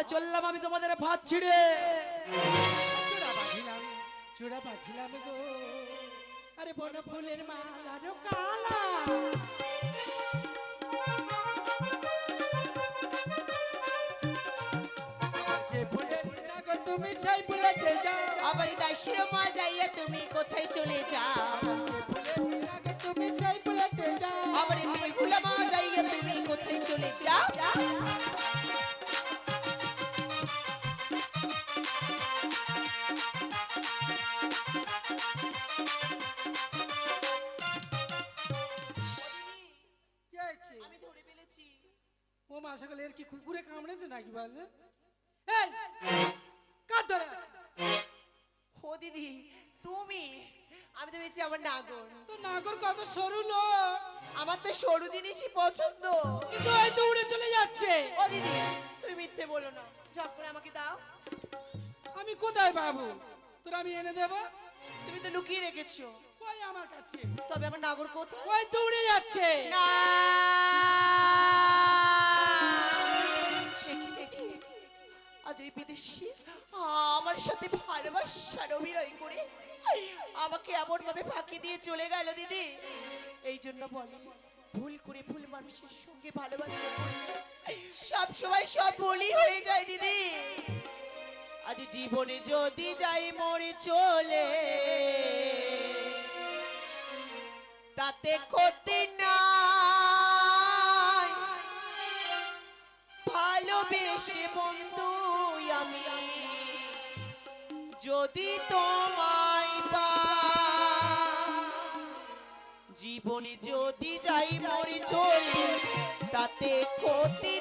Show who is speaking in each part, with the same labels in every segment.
Speaker 1: তাহলে চললাম আমি তোমাদের ভাত ছিঁড়ে।
Speaker 2: চূড়া বাঁধিলাম চূড়া বাঁধিলাম গো। আরে বন ফুলের কালা। তুমি সেই ফুলেতে যাও।
Speaker 3: আবার দাসের মা যাইয়া তুমি কোথায় চলে যাও?
Speaker 2: তুমি সেই ফুলেতে যাও।
Speaker 3: আবার বেহুলা
Speaker 2: এর কি কুকুরে কামড়েছে নাকি বলে এই কার ধরে
Speaker 3: ও দিদি তুমি? আমি তো ভেবেছি আমার নাগর।
Speaker 2: তো নাগর কত সরু লোক।
Speaker 3: আমার তো সরু জিনিসই পছন্দ।
Speaker 2: কিন্তু উড়ে চলে যাচ্ছে।
Speaker 3: ও দিদি তুমি মিথ্যে বলো না। ঝপ করে আমাকে দাও।
Speaker 2: আমি কোথায় পাবো? তোর আমি এনে দেব?
Speaker 3: তুমি তো লুকিয়ে রেখেছো।
Speaker 2: কই আমার কাছে।
Speaker 3: তবে আমার নাগর কোথায়?
Speaker 2: ওই তো উড়ে যাচ্ছে।
Speaker 3: না। আজ ওই বিদেশি, আমার সাথে ভালোবাসার অভিনয় করে আমাকে এমন ভাবে ফাঁকি দিয়ে চলে গেল, দিদি। এই জন্য বলে, ভুল করে ভুল মানুষের সঙ্গে ভালোবাসা সব সময় সব ভুলই হয়ে যায়, দিদি। আজ জীবনে যদি যাই মরে চলে, তাতে ক্ষতি নাই। ভালোবেসে বন্ধু আমি। যদি তোমায় পা জীবনে যদি যাই মরি চলি তাতে ক্ষতি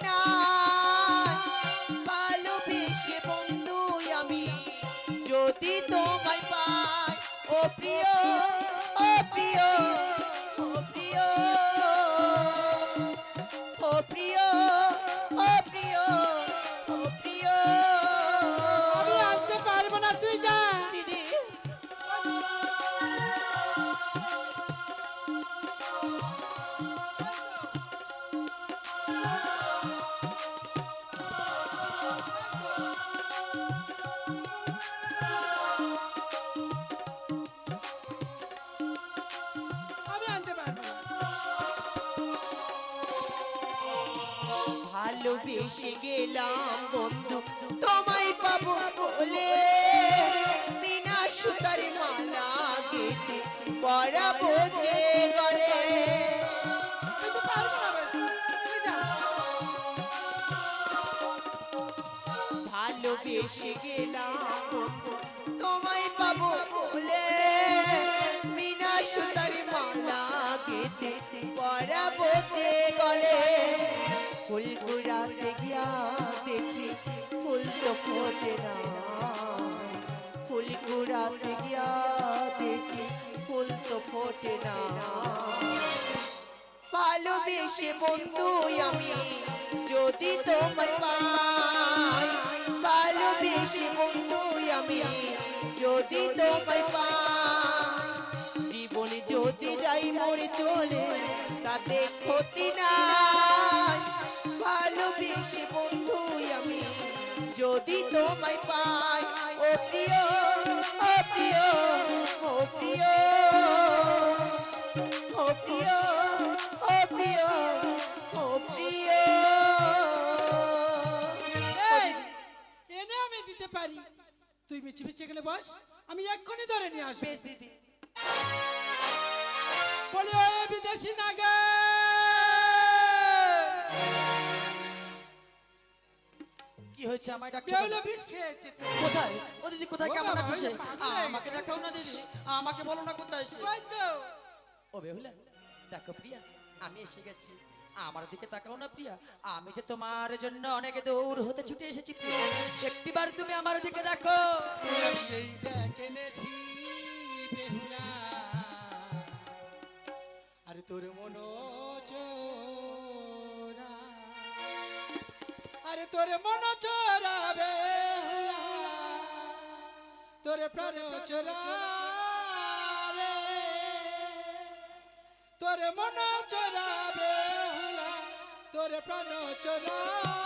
Speaker 3: ভালোবেসে গেলাম। তোমায় পাবো বলে ভালোবেসে বন্ধু আমি। যদি তোমায় পাই, ভালোবেসে বন্ধু আমি। যদি তোমায় পাই, জীবনে যদি যাই মরে চলে, তাতে ক্ষতি নাই। ভালোবেসে বন্ধু আমি। যদি তোমায় পাই, ও প্রিয়
Speaker 2: তুই মিছি মিছি এখানে বস আমি এক্ষুনি ধরে নিয়ে আসব।
Speaker 3: বেশ দিদি।
Speaker 2: বলি ওই বিদেশি নাগে
Speaker 1: কি হয়েছে আমায় ডাকছো
Speaker 2: বিষ খেয়েছে
Speaker 1: কোথায়? ও দিদি কোথায়? কেমন আছে সে আমাকে। দেখাও না দিদি। আমাকে বলো না কোথায় সে
Speaker 2: ওই তো।
Speaker 1: ও বেহুলা দেখো প্রিয়া আমি এসে গেছি। আমার দিকে তাকাও না প্রিয়া। আমি যে তোমার জন্য অনেক দৌড় হতে ছুটে এসেছি একটিবার তুমি আমার দিকে দেখো।
Speaker 2: আর তোর মন আরে তোর মন চোরা বেহুলা। তোর প্রাণ চোরা তোর মন চোরা বেহুলা। তোর প্রাণ চোরা।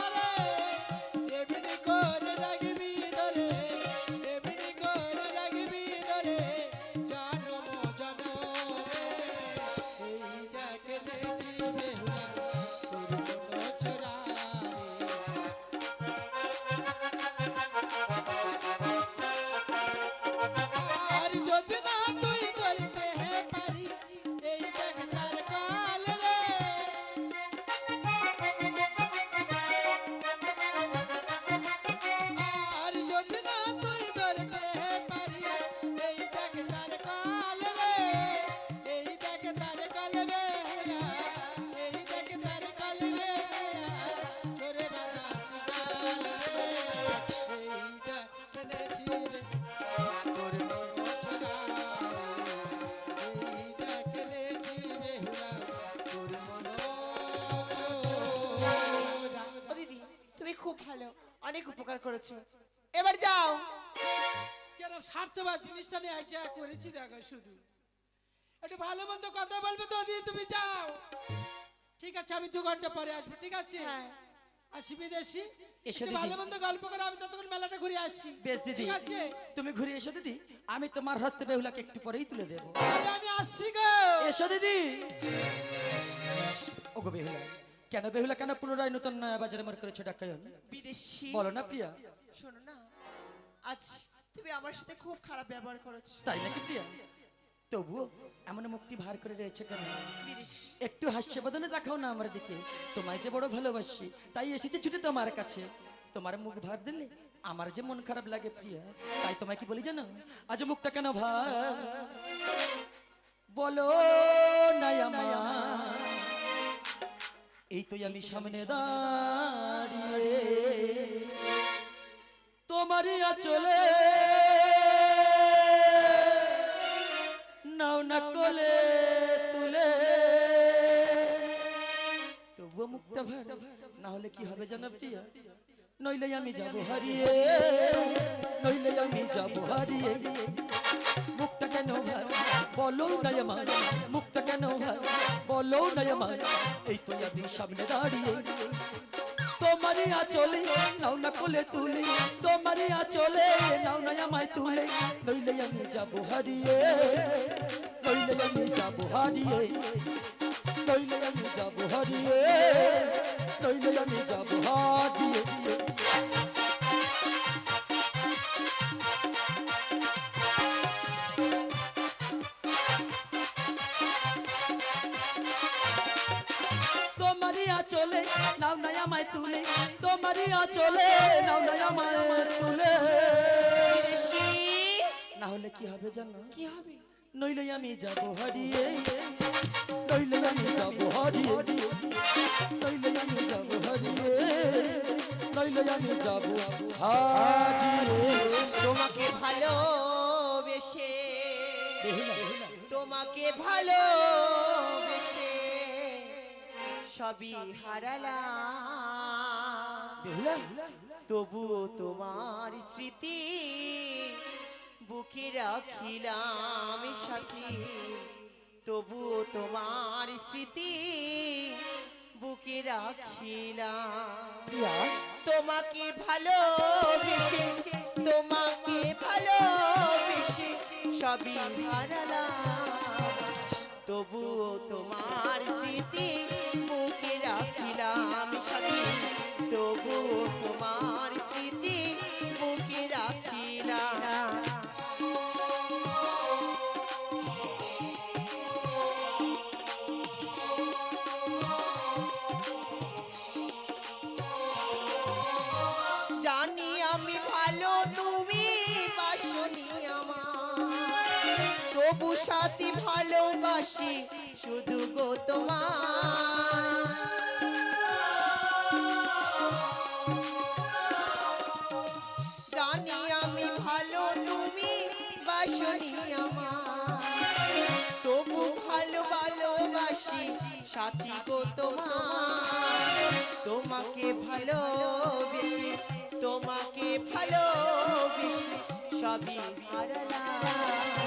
Speaker 3: উপকার করেছ। এবার যাও।
Speaker 2: কেন স্বার্থবার জিনিসটা নিয়ে করেছি দেখো শুধু। একটু ভালো মন্দ কথা বলবে তো দিয়ে তুমি যাও। ঠিক আছে আমি দু ঘণ্টা পরে আসব ঠিক আছে?
Speaker 3: হ্যাঁ।
Speaker 2: আসি বিদেশি।
Speaker 1: এসো
Speaker 2: ভালো মন্দ গল্প করে আমি ততক্ষণ মেলাটা ঘুরে আসি।
Speaker 1: বেশ দিদি
Speaker 2: ঠিক আছে?
Speaker 1: তুমি ঘুরে এসো দিদি আমি তোমার হস্তে বেহুলাকে একটু পরেই তুলে দেবো।
Speaker 2: আমি আসছি গো।
Speaker 1: এসো দিদি। ওগো বেহুলা। কেন বেহুলা কেন পুনরায় নতুন নয়া বাজারে মার করেছ ডাকায়ন
Speaker 3: বিদেশি
Speaker 1: বলো না প্রিয়া।
Speaker 3: শোনো না আজ তুমি আমার সাথে খুব খারাপ ব্যবহার করেছ।
Speaker 1: তাই নাকি প্রিয়া? তবুও এমন মুক্তি ভার করে রয়েছে কেন? একটু হাস্য বদনে দেখাও না আমার দিকে। তোমায় যে বড় ভালোবাসি তাই এসেছি ছুটে তোমার কাছে। তোমার মুখ ভার দিলে আমার যে মন খারাপ লাগে প্রিয়া তাই তোমায় কি বলি জানো? আজ মুখটা কেন ভার? বলো নাই আমার। এই তো আমি সামনে দাঁড়িয়ে। তোমারই আচলে নাও না কোলে তুলে। তবুও মুক্তা ভার না হলে কি হবে জানো নইলে আমি যাব হারিয়ে, নইলে আমি যাব হারিয়ে। মুখটা কেন ভার? বলো না আমার মুখটা কেন ভার বলো না আমার এই তো আমি সামনে দাঁড়িয়ে। তোমারই আচলে, নাও না কোলে তুলে। তোমারই আচলে, নাও না আমায় তুলে। নইলে আমি যাব হারিয়ে, নইলে আমি যাব হারিয়ে। নইলে আমি যাব হারিয়ে, নইলে আমি যাব হারিয়ে। তুলে তোমারই আচলে নাও না আমায় তুলে। না হলে কি হবে জানো?
Speaker 3: কি হবে?
Speaker 1: নইলে আমি যাব হারিয়ে। নইলে আমি যাব হারিয়ে। নইলে আমি যাব হারিয়ে। নইলে আমি যাব হারিয়ে।
Speaker 3: তোমাকে ভালোবেসে তোমাকে ভালোবেসে সবই হারালাম। তবুও তোমার স্মৃতি বুকে রাখিলাম সাথী। তবুও তোমার স্মৃতি বুকে রাখিলাম। তোমাকে ভালোবেসে তোমাকে ভালোবেসে সবই হারালাম। তবুও তোমার স্মৃতি তবু সাথী ভালোবাসি, শুধু গো তোমার। জানি আমি ভালো, তুমি বাসনি আমার। তবু ভালো, ভালোবাসি, সাথী গো তোমার। তোমাকে ভালোবেসে তোমাকে ভালোবেসে সবই হারালাম।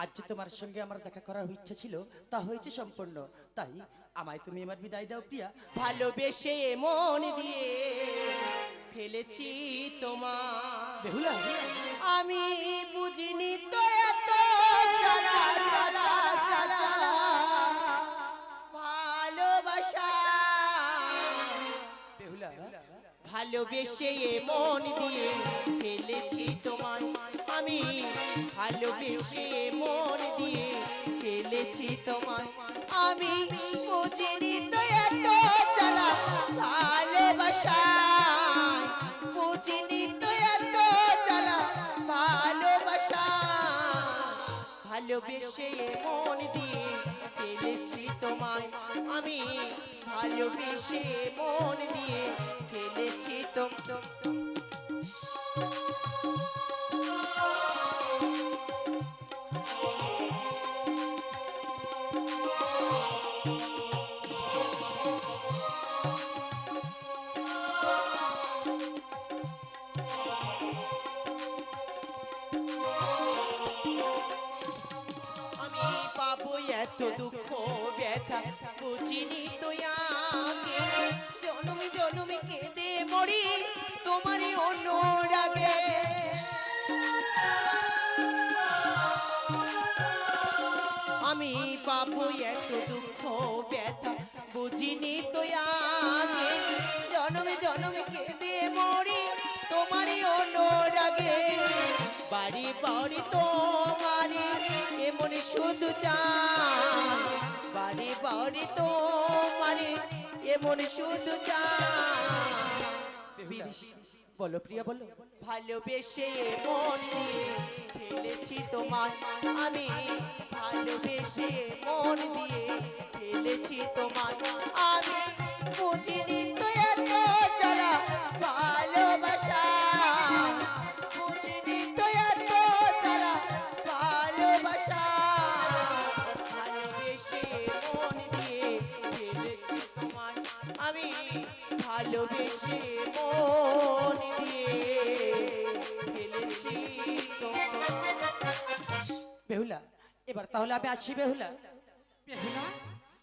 Speaker 1: আজ যে তোমার সঙ্গে আমার দেখা করার ইচ্ছা ছিল তা হয়েছে সম্পূর্ণ। তাই আমায় তুমি আমার বিদায় দাও প্রিয়া।
Speaker 3: ভালোবেসে মন দিয়ে ফেলেছি তোমার
Speaker 1: বেহুলা
Speaker 3: আমি বুঝিনি তো এত ভালোবাসা।
Speaker 1: বেহুলা।
Speaker 3: ভালোবেসে মন দিয়ে ভালোবেসে মন দিয়ে ফেলেছি তোমায়। আমি বুঝিনি তো এত জ্বালা ভালোবাসা বুঝিনি তো এত জ্বালা ভালোবাসা ভালোবেসে মন দিয়ে ফেলেছি তোমায়। আমি ভালোবেসে মন দিয়ে ফেলেছি তোম তোমারই অনুরাগে। আমি পাবো এত দুঃখ, ব্যথা, বুঝিনি তো আগে। জনমে জনমে কেঁদে মরি তোমারই অনুরাগে। বাড়ি বাড়ি তোমারি এমন শুধু চান। বাড়ি বাড়ি তোমারি এমন শুধু বিদেশি
Speaker 1: বলো প্রিয়া, বলো।
Speaker 3: ভালোবেসে মন দিয়ে ফেলেছি তোমায়। আমি ভালোবেসে মন দিয়ে খেলেছি তোমায়। আমি বুঝিনি
Speaker 1: বেহুলা এবার তাহলে আমি আসি বেহুলা।
Speaker 2: বেহুলা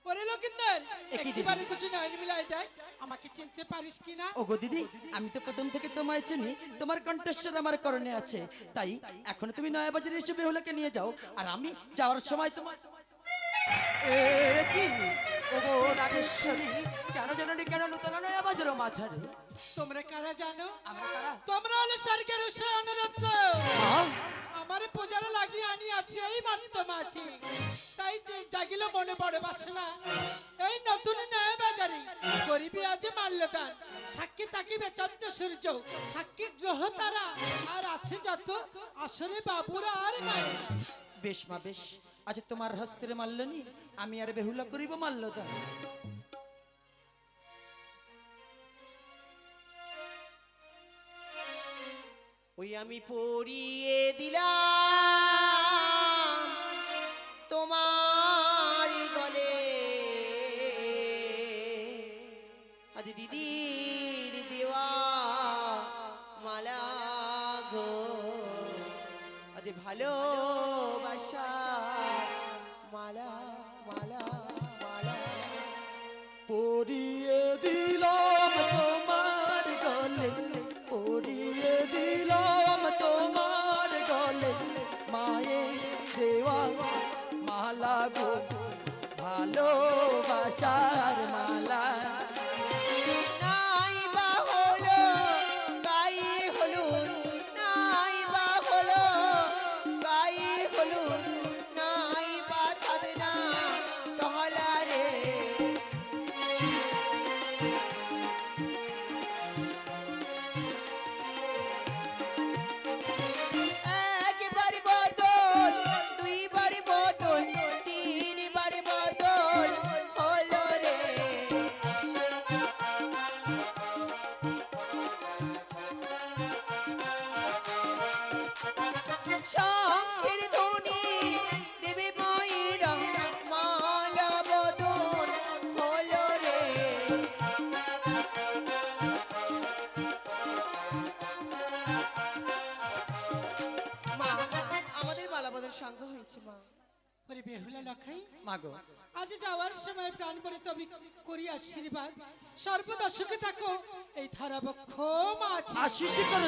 Speaker 2: ওরে লোকিন্দর
Speaker 1: এ কি দিদি?
Speaker 2: একটিবারে দুটি নয়ন মিলাই দেয় আমাকে চিনতে পারিস কি না?
Speaker 1: ওগো দিদি আমি তো প্রথম থেকে তোমায় চিনি তোমার কণ্ঠস্বর আমার করণে আছে। তাই এখন তুমি নয়াবাজারে এসে বেহুলাকে নিয়ে যাও আর আমি যাওয়ার সময় তোমার এ কি? ওগো নাগেশ্বরী কেন জানি কেন নূতন নয়াবাজার মাঝারে?
Speaker 2: তোমরা কারা জানো?
Speaker 1: আমরা কারা?
Speaker 2: তোমরা হলো স্বর্গের অনুরত্ন আমার পূজারে লাগিয়ে আনি আছি এই মাত্র মাছি তাই যে জাগিল মনে বড় বাসনা। এই নতুন নয় বাজারে গরিবী আছে মাল্যদান। সাক্ষী তাকিবে চন্দ্র সূর্য সাক্ষী গ্রহ তারা। আর আছে যত আসরে বাবুরা আর নাই।
Speaker 1: বেশ মা বেশ। আজ তোমার হস্তের মারলনি আমি আর বেহুলা করিব মাল্যদান
Speaker 3: ওই আমি পড়িয়ে দিলাম তোমার গলে। আজ দিদির দেওয়া মালা গো, আজ ভালোবাসা
Speaker 2: লখাই?
Speaker 1: মাগো।
Speaker 2: আজ যাওয়ার সময় প্রাণ বলে তবে করি আশীর্বাদ। সর্বদা সুখে থাকো এই ধারাবক্ষ মাছি
Speaker 1: আশিস করো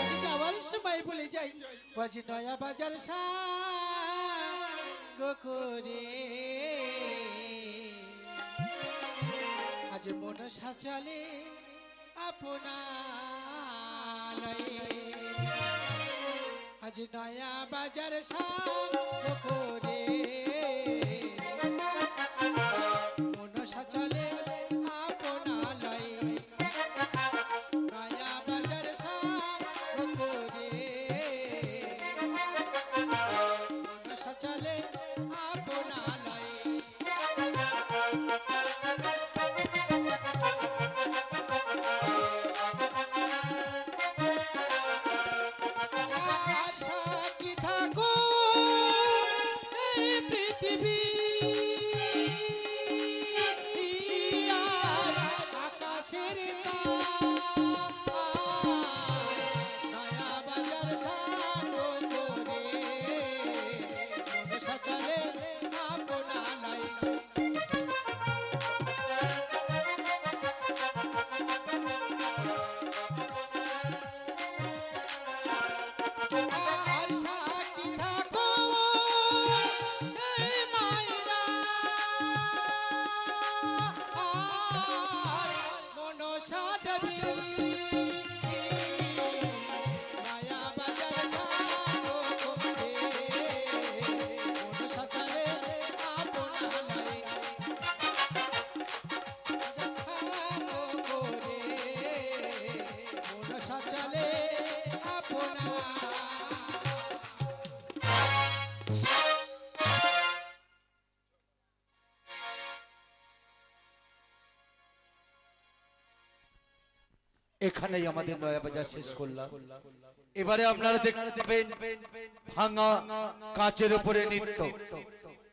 Speaker 2: আজ যাওয়ার সময় বলে যাই আজ নয়া বাজার সাঙ্গ করে। আজ মন সাচালে আপনালয়ে আজ নয়া বাজার সাঙ্গ করে মন সাচালে
Speaker 4: এখানেই আমাদের নয়া বাজার শেষ করলাম। এবারে আপনারা দেখবেন ভাঙা কাঁচের উপরে নৃত্য।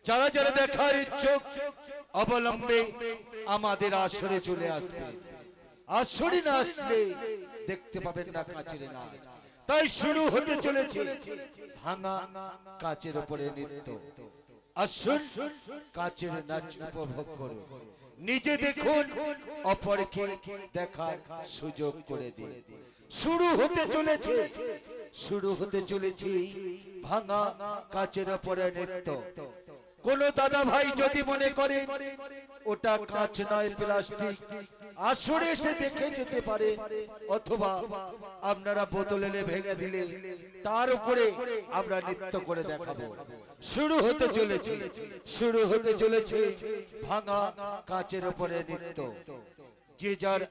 Speaker 4: যারা যারা দেখার ইচ্ছুক, অবলম্বে আমাদের আসরে চলে আসবে। আসরে না আসলে দেখতে পাবেন না কাঁচের নাচ। তাই শুরু হতে চলেছে ভাঙা কাঁচের উপরে নৃত্য। আসুন কাঁচের নাচ উপভোগ করুন। নিজে দেখুন অপরকে দেখার সুযোগ করে দিন। শুরু হতে চলেছে শুরু হতে চলেছে ভাঙা কাচের অপরের নৃত্য। কোন দাদা ভাই যদি মনে করে, ওটা কাঁচ নয়, প্লাস্টিক। আসরে এসে দেখে যেতে পারে, অথবা আপনারা বোতল এনে ভেঙে দিলে, তার উপরে আমরা নৃত্য করে দেখাবো। শুরু হতে চলেছে, শুরু হতে চলেছে ভাঙা কাঁচের উপরে নৃত্য। যে যার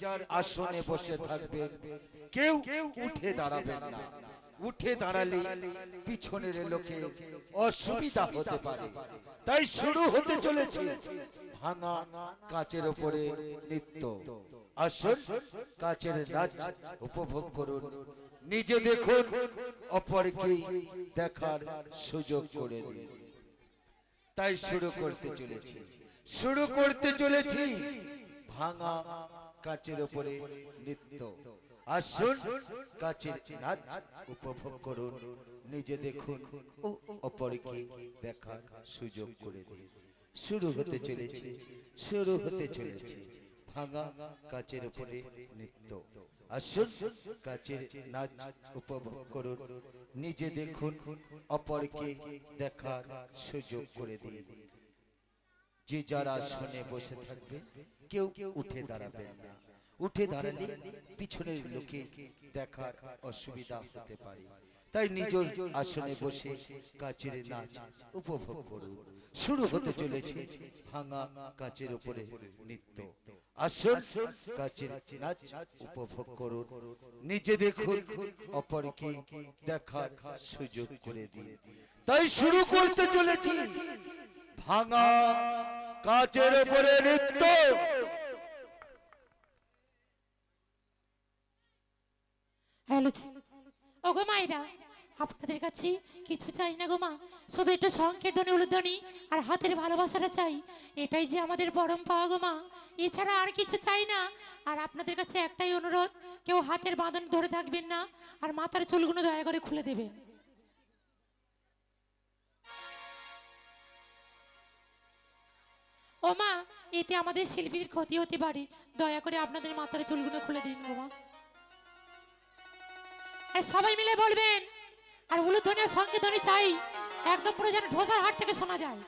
Speaker 4: আসনে বসে থাকবে, কেউ উঠে দাঁড়াবেন না। উঠে দাঁড়ালে পিছনের লোকে অসুবিধা হতে পারে। তাই শুরু হতে চলেছে। ভাঙা কাচের উপরে নৃত্য। আসুন কাচের নাচ উপভোগ করুন। নিজে দেখুন অপরকে দেখার সুযোগ করে দিন। তাই শুরু করতে চলেছি। শুরু করতে চলেছি। ভাঙা কাচের উপরে নৃত্য। আসুন কাচের নাচ উপভোগ করুন। নিজে দেখুন ও অপরকে দেখার সুযোগ করে দিন। শুরু হতে চলেছে, শুরু হতে চলেছে। ভাঙা কাচের উপরে নৃত্য। আসুন কাচের নাচ উপভোগ করুন। নিজে দেখুন, অপরকে দেখার সুযোগ করে দিন। যে যারা আসনে বসে থাকবে, কেউ উঠে দাঁড়াবেন না। উঠে দাঁড়ালে পিছনের লোকে দেখার অসুবিধা হতে পারে। তাই নিজ আসনে বসে কাচের নাচ উপভোগ করুন। শুরু হতে চলেছে ভাঙা কাচের উপরে নৃত্য। আসুন কাচের নাচ উপভোগ করুন। নিজে দেখুন অপরকে দেখার সুযোগ করে দিন। তাই শুরু করতে চলেছি। ভাঙা কাচের উপরে নৃত্য।
Speaker 5: হ্যালো ওগো মায়েরা আপনাদের কাছে কিছু চাই না গো মা। শুধু একটা সংকীর্তনে, উলুধ্বনি আর হাতের ভালোবাসাটা চাই। এটাই যে আমাদের পরম পাওয়া গো মা। এছাড়া আর কিছু চাই না। আর আপনাদের কাছে একটাই অনুরোধ, কেউ হাতের বাঁধন ধরে থাকবেন না আর মাথার চুলগুলো দয়া করে খুলে দেবেন। ও মা, এতে আমাদের শিল্পীর ক্ষতি হতে পারে। দয়া করে আপনাদের মাথার চুলগুলো খুলে দিন গো মা। সবাই মিলে বলবেন আর উলুধ্বনি সঙ্গে ধ্বনি চাই একদম পুরো যেন ঢোসার হাট থেকে শোনা যায়।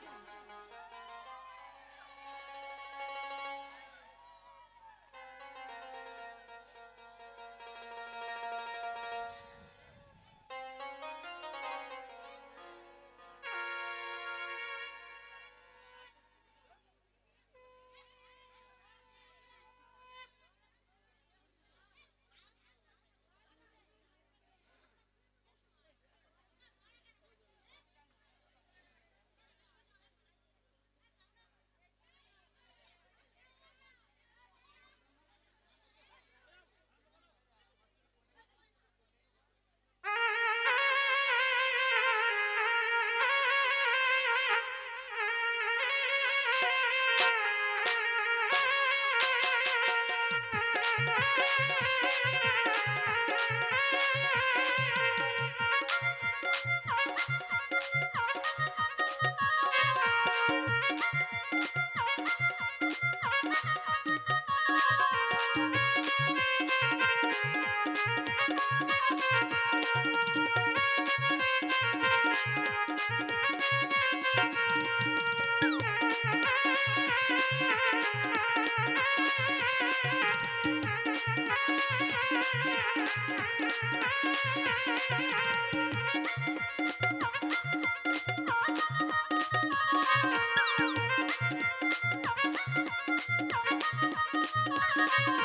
Speaker 6: Thank you.